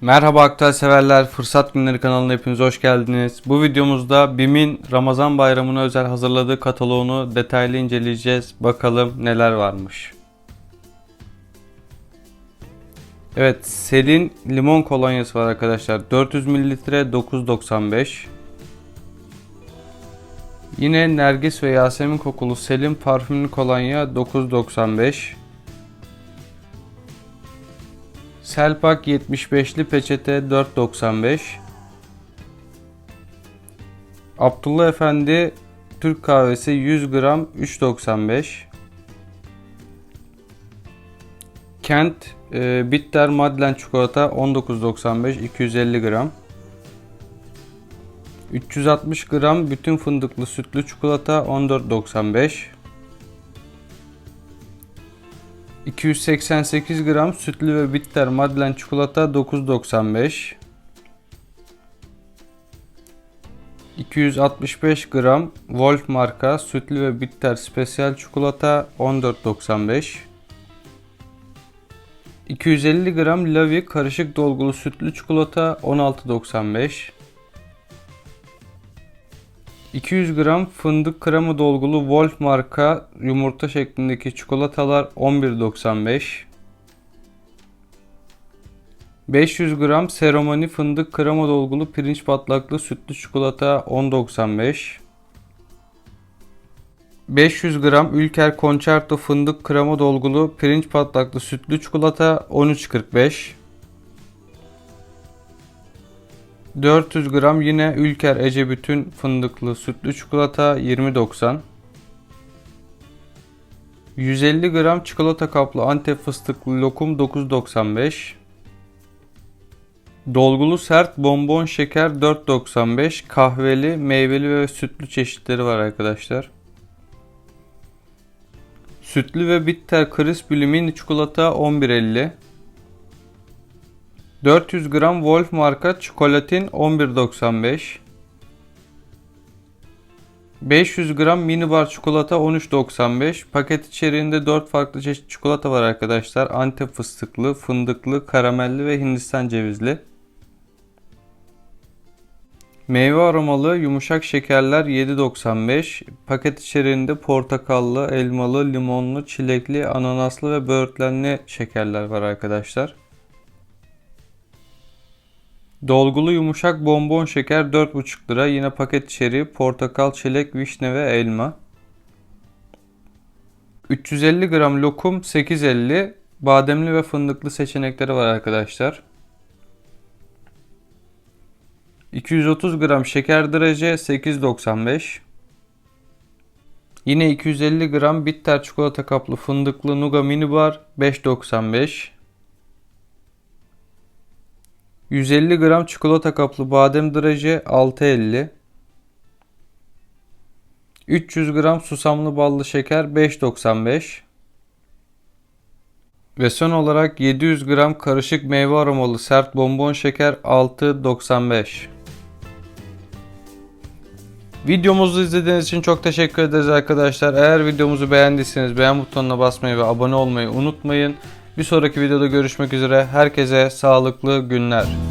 Merhaba aktüel severler, Fırsat Günleri kanalına hepiniz hoş geldiniz. Bu videomuzda BİM'in Ramazan bayramına özel hazırladığı kataloğunu detaylı inceleyeceğiz. Bakalım neler varmış. Evet, Selin limon kolonyası var arkadaşlar. 400 mililitre 9.95. Yine Nergis ve Yasemin kokulu Selin parfümlü kolonya 9.95. Selpak 75'li peçete 4.95. Abdullah Efendi Türk kahvesi 100 gram 3.95. Kent e, Bitter Madlen çikolata 19.95 250 gram. 360 gram bütün fındıklı sütlü çikolata 14.95. 288 gram sütlü ve bitter Madlen çikolata 9.95 265 gram Wolf marka sütlü ve bitter spesiyal çikolata 14.95 250 gram Lavi karışık dolgulu sütlü çikolata 16.95 200 gram fındık krema dolgulu Wolf marka yumurta şeklindeki çikolatalar 11.95 500 gram seromani fındık krema dolgulu pirinç patlaklı sütlü çikolata 10.95 500 gram Ülker Concerto fındık krema dolgulu pirinç patlaklı sütlü çikolata 13.45 400 gram yine Ülker Ece bütün fındıklı sütlü çikolata 20.90 150 gram çikolata kaplı Antep fıstıklı lokum 9.95 Dolgulu sert bonbon şeker 4.95 kahveli, meyveli ve sütlü çeşitleri var arkadaşlar. Sütlü ve bitter crispy mini çikolata 11.50 400 gram Wolf marka çikolatin 11.95 500 gram mini bar çikolata 13.95 Paket içeriğinde 4 farklı çeşit çikolata var arkadaşlar. Antep fıstıklı, fındıklı, karamelli ve hindistan cevizli. Meyve aromalı yumuşak şekerler 7.95. Paket içeriğinde portakallı, elmalı, limonlu, çilekli, ananaslı ve böğürtlenli şekerler var arkadaşlar. Dolgulu yumuşak bonbon şeker 4,5 lira. Yine paket içeriği portakal, çilek, vişne ve elma. 350 gram lokum 8.50. Bademli ve fındıklı seçenekleri var arkadaşlar. 230 gram şeker draje 8.95. Yine 250 gram bitter çikolata kaplı fındıklı Nuga mini bar 5.95. 150 gram çikolata kaplı badem draje 6.50 300 gram susamlı ballı şeker 5.95 ve son olarak 700 gram karışık meyve aromalı sert bonbon şeker 6.95 Videomuzu izlediğiniz için çok teşekkür ederiz arkadaşlar. Eğer videomuzu beğendiyseniz beğen butonuna basmayı ve abone olmayı unutmayın. Bir sonraki videoda görüşmek üzere. Herkese sağlıklı günler.